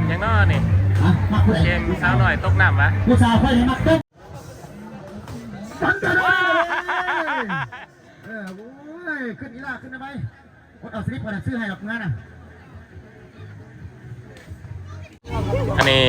มยังนอนี่อะมาผู้ใดเกมสาวหน่อยตกน้ำวะผู้สาวค่อยให้มักเต้นสังกันเลยเออโอ้ยขึ้นอีล่าขึ้นได้ไหมกดเอาสลิปก่อนนะซื้อให้หรอกงานอะอันนี้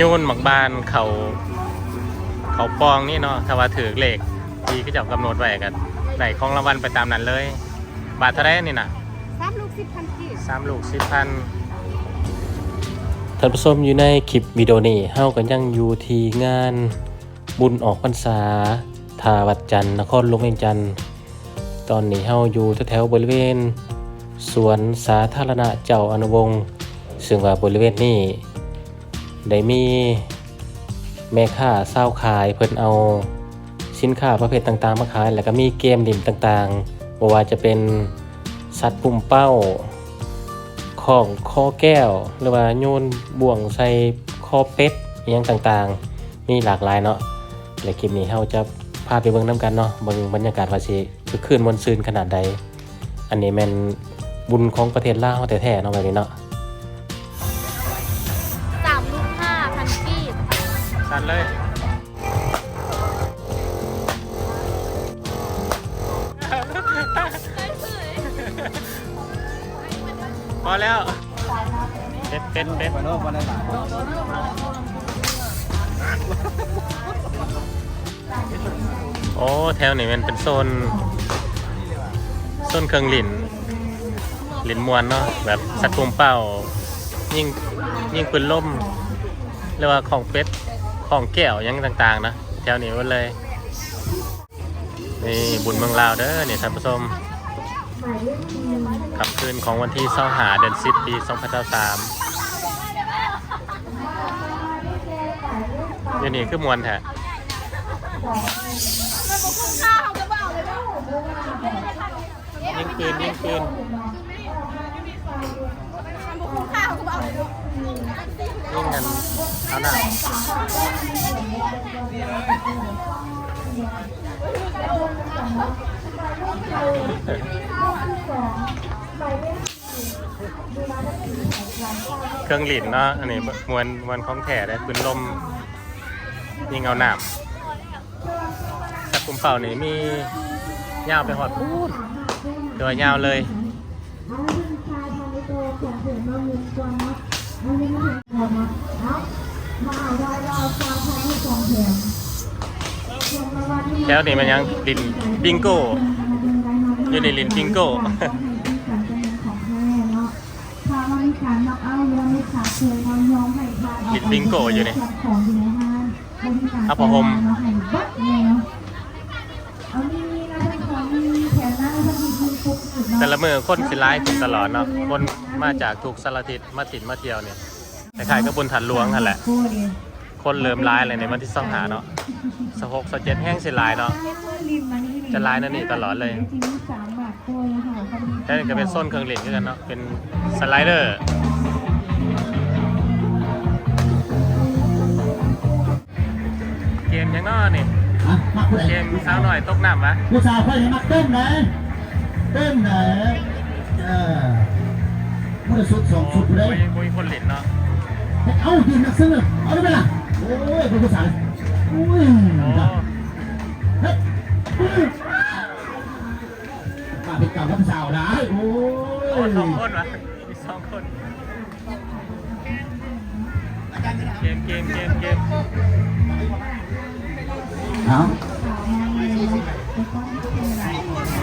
ยูนหมักบานเขาเขาปองนี่เนาะถ้าว่าถือเลขที่เขาจับกำหนดไว้กันไหนของรางวัลไปตามนั้นเลย บาทเท่าไหรนี่นะสามลูกสิบพันกีบสามลูกสิบพัน ท่านผู้ชมอยู่ในคลิปวิดีโอนี้เฮากันยังอยู่ที่งานบุญออกพรรษาทาวัดจันทร์นครหลวงเวียงจันทร์ตอนนี้เฮาอยู่แถวๆบริเวณ สวนสาธารณะเจ้าอนุวงศ์ซึ่งว่าบริเวณนี้ได้มีแม่ค้าเศร้าขายเพิ่นเอาสินค้าประเภทต่างๆมาขาย แล้วก็มีเกมดิ่มต่างๆบ่ว่าจะเป็นสัตว์ปุ่มเป้า ของคอแก้ว หรือว่าโยนบ่วงใส่คอเป็ดอหยังต่างๆ มีหลากหลายเนาะและคลิปนี้เราจะพาไปเบิ่งน้ำกันเนาะเบิ่งบรรยากาศว่าสิคือคืนมนต์ซืนขนาดใด อันนี้แม่นบุญของประเทศลาวแท้ๆเนาะแบบนี้เนาะสามลูกห้าพันกีบสั่นเลย เป็ดเป็ดโอ้แถวนี้มันเป็นโซนโซนเครื่องหลินหลินมวนเนาะแบบสัตว์ปุ่มเป้า ยิ่งยิ่งปืนล่มเรียกว่าของเป็ดของแก้วยังต่างๆ นะแถวนี้หมดเลยนี่บุญเมืองลาวเด้อนี่ท่านผู้ชมขับคืนของวันที่เสาหาเดือนสิบปี 2023 เดี๋ยวนี้คือมวนแท้ข้าวจะยิงคืนยิงคืนเบาเลยเนาะยิ่งกันเอาหน้าเครื่องหลินเนาะอันนี้มวนมวนของแถได้ปืนลม ยิงเอาหนามสักกุมเป่านี่มียาวไปหอดพูดโดยยาวเลยแถวนี้มันยังลินบิงโก้อยู่ในลินบิงโก้ลินบิงโก้อยู่นี่ เอาผ้าห่มแต่ละมือคนสิไลฟ์ตลอดเนาะคนมาจากถูกสารทิศมาติดมาเที่ยวเนี่ยแต่ขายก็บุญถันหลวงนั่นแหละ คนเริ่มไลฟ์เลยในวันที่สองหาเนาะสหกสเจ็ดแห้งสิไลฟ์เนาะจะไลฟ์นั่นนี่ตลอดเลยแค่นี้ก็เป็นโซนเครื่องเล่นด้วยกันเนาะเป็นสไลเดอร์ มยังนอนี่ อะมาผู้ใดเกมสาวหน่อยตกน้ำวะผู้สาวค่อยให้มักเต้นไหนเต้นไหนเออผู้ใดสุดสองสุดผู้ใดโอ้ยโอ้ยคนเล่นเนาะเอายืนนักซื้อเอาได้ไหมล่ะโอ้ยผู้สาวโอ้ยโอ้เฮ้ยป้าเป็นเก่ากับสาวนะโอ้โอ้ยสองคนวะมีสองคน เกมเกมเกมเกม เอา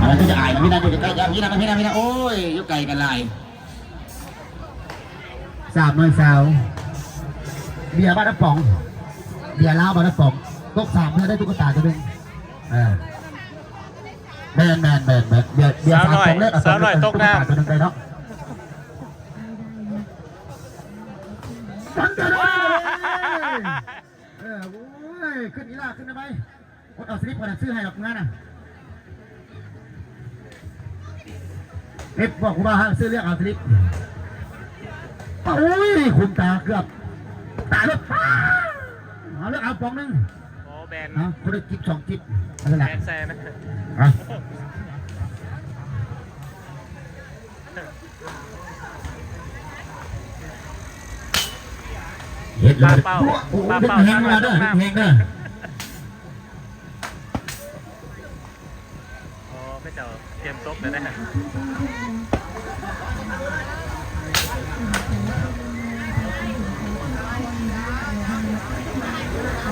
อะไรก็จะอายนะพี่นะอยู่ใกล้ๆพี่นะพี่นะพี่นะโอ้ยอยู่ไกลกันลายสามหน่อยสาวเบียร์บ้านน้ำป๋องเบียร์ล้าวบ้านน้ำป๋องตกสามเพื่อได้ตุ๊กตาตัวหนึงเออแมนแมนแมนแมนเบียร์เบียร์สามสองเล็กสาวหน่อยตกน้ำตัวหนึงไปเนาะสังกันเลยเออโอ้ ยขึ้นอีล่าขึ้นได้ไหมกดเอาสลิปก่อนนะซื้อให้หรอกงานอะเอฟบอกคุณว่าห้ามซื้อเรื่องเอาสลิปโอ้ยคุมตาเกือบตาเลือดเอาเลือกเอาปองหนึงโอ้แบนเอาคนละจิบสองจิบอะไรแบนะนแซนะอะ ปลาเป้าโอ้โหปลาเด็กเป้าแหงมาเด้อน้เด็กแหงเด้อโอ้ไม่เจ้าเตรียมตกแล้วนะ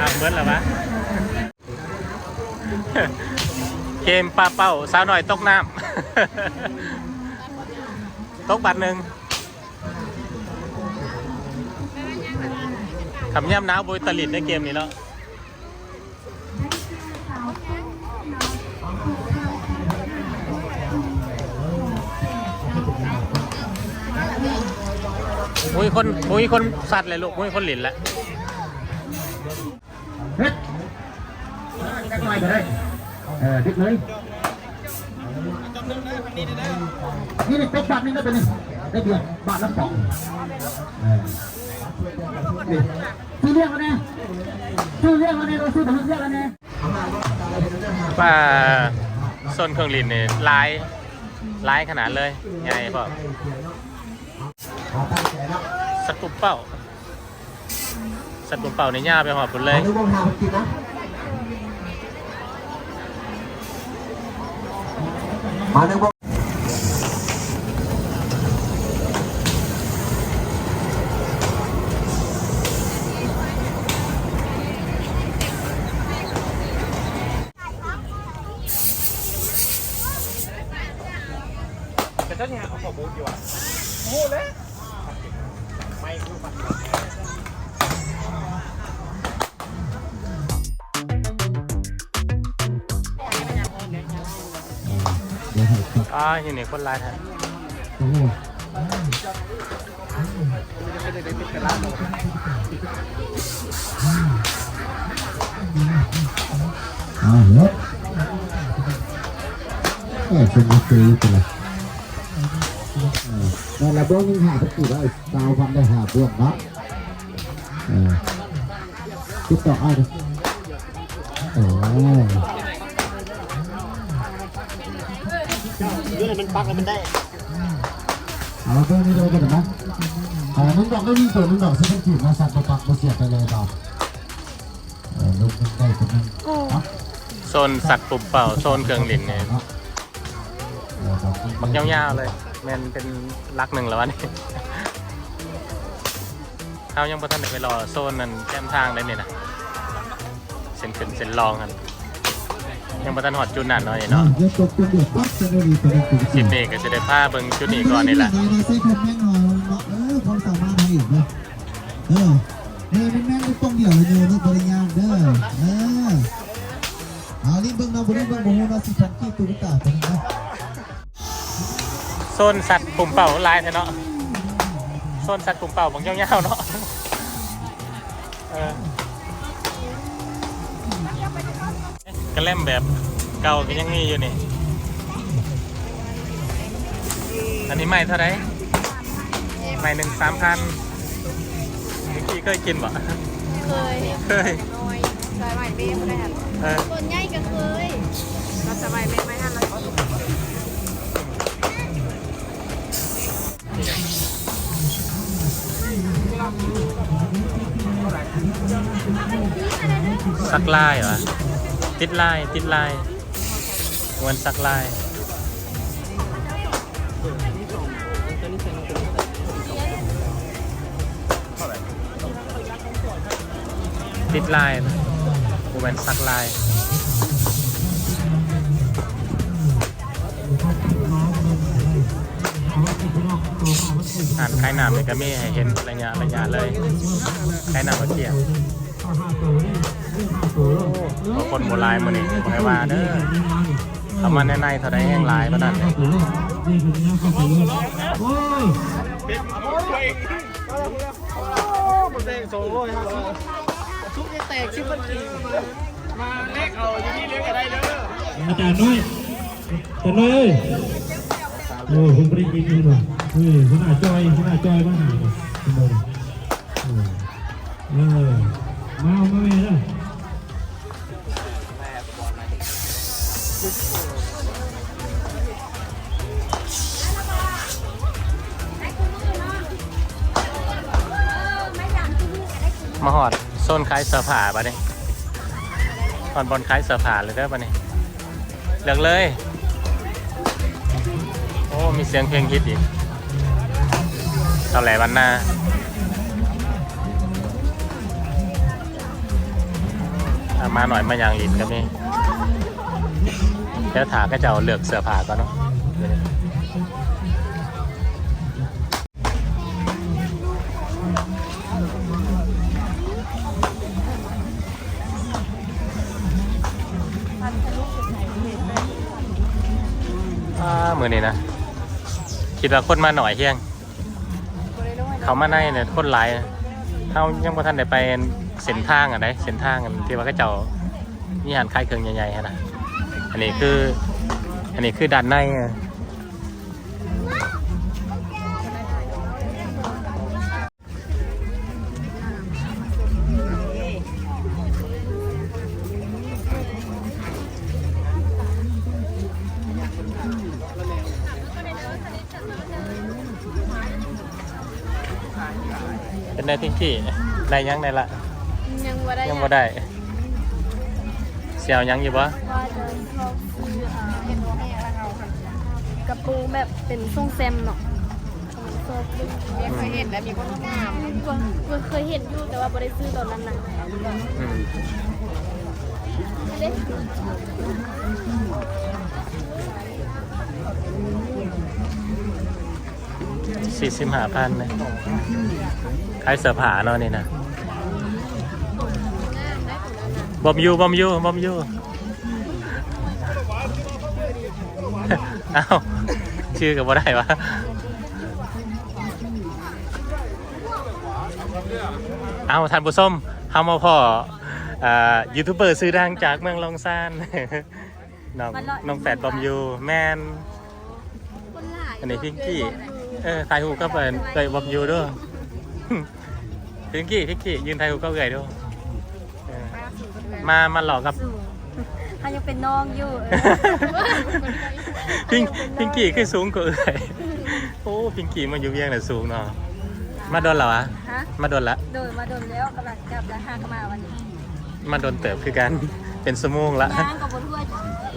อะเหมือนเหรอวะเกมปลาเป้าสาวหน่อยตกน้ำตกบัตรหนึ่ง คำย่ำหนาวบยตลิดในเกมนี้แล้วมุ้ยคนมุ้ยคนสัตว์เลยลูกมุ้ยคนหลินแล้วเฮ็ดจักหน่อยก็ได้เออดิกเลยนี่นี่ตกบาทนึงได้เป็นได้เดียวบาทละสองเออ นี่ชื่อเรียกกันแน่ชื่อเรียกกันแน่เราชื่อผมเรียกกันแน่ว่าโซนเครื่องลินเนี่ยร้ายร้ายขนาดเลยไงพ่อขอตั้งใจแล้วสัตว์ปุ่มเป้าสัตว์ปุ่มเป้าในหญ้าไปหอบผลเลยอนุโมทนากินนะมาหนึ่ง วงแต่ถ้าเนี่ยเอาขอบูทดีกว่าโม่เลยไม่รู้ปัดอ่าอย่างนี้คนร้ายแท้อ้าวเฮ้ยเอ๊ะเป็นมาซื้อไปเลย นั่นแหละเบื้องยังหาตะกี้ได้สาวพันได้หาเบื้องเนาะเออติดต่อเอาดิโอ้ยเรื่องมันปักแล้วมันได้เอาเบื้องนี้เลยกันนะอ่านุ่งดอกไม่มีตัวนุ่งดอกเส้นขีดมาสั่นประปักมาเสียบไปเลยต่อเออนุ่งได้ตัวนึงเนาะโซนสัตว์ปุ่มเป่าโซนเครื่องลินเนี่ยมักยาวๆเลย แมันเป็นลักหนึ่งแล้ววะนี่เขายังประทันได้ไปรอโซนนั้นแก้มทางได้เนี่ยนะเส้นขึ้นเส้นรองกันยังประทันหอดจุดนั้นเนาะนี่เนาะเดี๋ยวตกเป็นเดือดปั๊บจะได้ดีตัวนึงคลิปนี้ก็จะได้พาเบิ่งจุดนี้ก่อนนี่แหละในในเซ็ตแม่งหน่อยเนาะเออความสามารถทางอีกเนาะเออเออเป็นแม่งต้องเดี่ยวเลยเนาะปริญญาเด้อเออเอาลิ้นเบิ่งเนาะบ่ลิ้นเบิ่งบ่ฮู้เนาะสิพันขี้ตุ๊กตาตัวนี้เนาะ โซนสัตว์ปุ่มเป่าลายแท้เนาะโซนสัตว์ปุ่มเป่าบางยาวๆเนาะเออกระเล่มแบบเก่าก็ยังมีอยู่นี่ อันนี้ไม่เท่าไหรไม่หนึ่งสามพันเมื่อกี้เคยกินบ่เคย เคยน้อยสบายเบ้ไม่ได้ครับเออส่วนใหญ่ก็เคย สักลายเหรอติดลายติดลายมวนสักลายติดลายนะมวนสักลาย อ่านคล้ายหนามเลยก็ไม่เห็นระยะระยะเลยคล้ายหนามมาเกี่ยว โอ้คนโบราณมันนี่บอกให้ว่าเด้อเข้ามาในในเท่าไรแห้งหลายก็นั่นเลยอาจารย์น้อยอาจารย์น้อยเอ้ยโอ้คุณปริกินดูหน่อยเฮ้ยคุณอาจอยคุณอาจอยมาหาหน่อยคุณโดนเออ มาเอามาแม่ละไม่อยากกินก็ได้มาหอดโซนขายเสื้อผ้าปะเนี่ยหอดบอลขายเสื้อผ้าเลยได้ปะเนี่ยเลือกเลย โอ้ มีเสียงเพลงฮิตอีกเท่าไหร่วันหน้า มาหน่อยมาย่างลินกับนี่เดี๋ยวถาก็จะเอาเลือกเสื้อผ้าก่อนเนาะอ่ามือนี้นะ คิดว่าคนมาหน่อยเที่ยง เขามาในเนี่ยคนหลายเขายังบ่ทันได้ไป เส้นทางอะได้เส้นทางที่ว่าเขาเจ้ามีหันคล้ายเครื่องใหญ่ๆนะอันนี้คือ อันนี้คือด้านในเป็นในที่ที่ได้ยังได้ละ ยังบ่ได้ยังบ่ได้เสียวยังอยู่ปะว่าจะลองซื้ออ่าเห็นว่าให้เราค่ะกระปูแบบเป็นทรงแซมเนาะโซฟยังเคยเห็นแล้วมีคนงามก็เคยเห็นอยู่แต่ว่าบ่ได้ซื้อตอนนั้นน่ะอืมเด้สี่สิบห้าพันนะขายเสื้อผ้าเนาะนี่นะ บอมยูบอมยูบอมยูเอ้าชื่อกับว่าได้วะเอ้าท่านผู้ชมเฮามาพ่ออ่ายูทูบเบอร์ซื้อดังจากเมืองลองซานน้องน้องแฝดบอมยูแมนคนหลายอันนี้พิงกี้เออถ่ายรูปก็เป็นเคยบอมยูด้วยพิงกี้พิงกี้ยืนถ่ายรูปก็เกยด้วยเออ มามาหลอกกับ สูงถ้ายังเป็นน้องอยู่พิงพิงกี้คือสูงกว่าเอ่ยโอ้พิงกี้มาอยู่เวียงแต่ะสูงเนาะมาโดนเหรอวะฮะ มาโดนละ โดนมาโดนแล้วกำลังกลับแล้วห้างก็มาวันนี้มาโดนเติบคือกันเป็นสมงละย่างกับบนถ้วย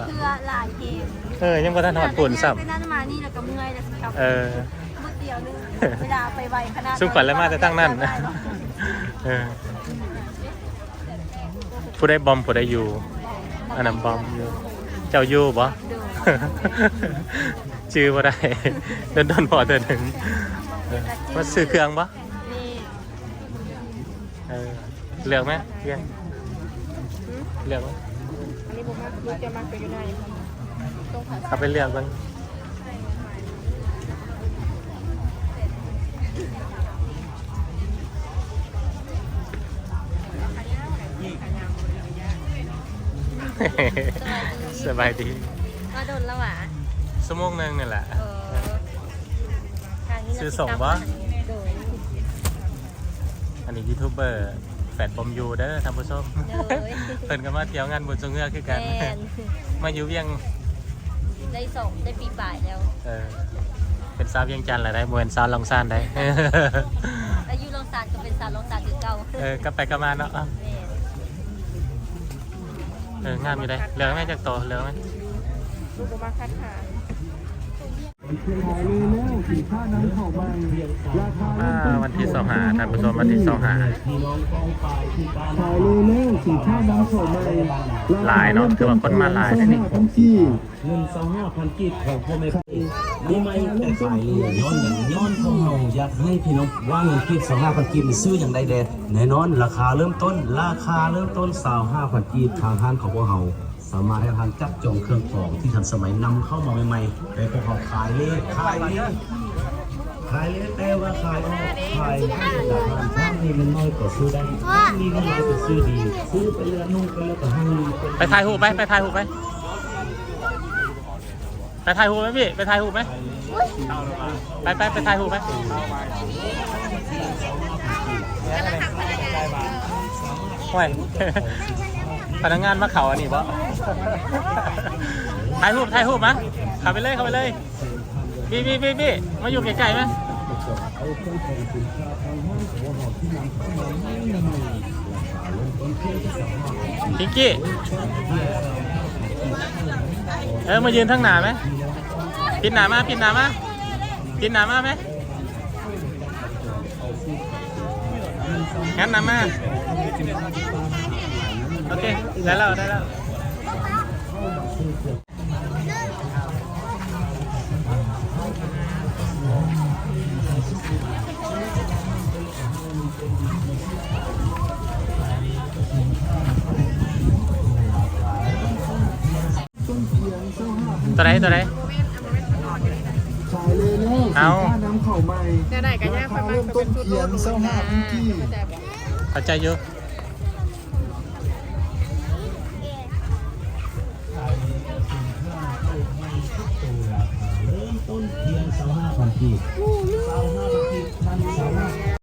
เพื่อหลายเกมเออยังบ่ทันหอดปุ่นซ้ไปนั่นมานี่แล้วก็เมื่อยแล้วสิครับำเออเมื่อเดียวนึงเวลาไปไวขนาดสุขวัญแล้วมาแต่ตั้งนั่นได้เาะเออ ผู้ได้บอมผู้ได้อยู่อันนั้นบอมอยู่เจ้าอยู่บ่โดนชื่อว่าได้เดินโดนพอเดินถึงเออมาซื้อเครื่องปะนี่เออเลือกไหมเลือกเลือกไหมอันนี้ผมมารู้จะมาไปอยู่ไหนต้องผ่า เอาไปเลือกบ้าง สบายดีก็โดนแล้วอะสมงหนึงนี่แหละ เออทางนี้ซื้อส่งปะ โดนอันนี้ยูทูบเบอร์แฟดบอมยูเด้อท่านผู้ชมเลยเพิ่นก็มาเที่ยวงานบุญทรงเงือกคือกัน แมนมาอยู่เวียงได้ส่งได้ปีบ่ายแล้ว เออเป็นสาวเวียงจันทร์แหละได้บ่เป็นสาวลองซานได้แล้วอยูลองซานก็เป็นซานลองซานคือเก่าเออกลับไปกลับมาเนาะแมน เอองามอยู่ได้เหลืองไหมจากโตเหลืองไหมลูกก็มาคัดหาอ่าวันที่สองหาท่านผู้ชมวันที่สองหาขายเลยเร็วสินค้าน้ำสดใหม่หลายเนอะถือว่าคนมาหลายนะนี่พันกี่เงินสองห้าพันกีบของพ่อแม่พี่นี่ไม่แต่ขายเลยย้อนอย่างย้อนของเรา อยากให้พี่น้องว่าเงินกีบสองห้าพันกีบนี่ซื้ออย่างใดแดดแน่นอน ราคาเริ่มต้น ราคาเริ่มต้นสาวห้าพันกีบทางห้างของพวกเราสามารถให้ทางจับจองเครื่องของที่ทันสมัยนำเข้ามาใหม่ๆไปพวกเขาขายเลยขายเลยขายเลยแต่ว่าขายออกขายให้ราคาถ้ามีมันน้อยก็ซื้อได้ถ้ามีมันน้อยก็ซื้อดี ซื้อไปเรือนุ่งไปเรือก็ให้ไปถ่ายรูไหมไปถ่ายรูไหม ไปถ่ายรูปไหมพี่ ไปถ่ายรูปไหมไปไปไปถ่ายรูปไหมห่วยพนักงานมาเขาอันนี้บ่ถ่ายรูปถ่ายรูปมะเข้าไปเลยเข้าไปเลยพี่พี่พี่พี่มาอยู่ใกล้ๆไหมพิงกี้ เออมายืนทั้งหนาไหม พินหนามาพินหนามาพินหนามาไหมงั้นหนามาโอเคได้แล้วได้แล้วตัวไหนตัวไหน เลยแล้วเอาค่าน้ำเข่าใหม่เดี๋ยวไหนกันย่างราคาเริ่มต้นเพียงเส้าห้าพันกี่เข้าใจอยู่ต้นเพียงสองห้าพันกีบสองห้าพันกีบพันสองห้า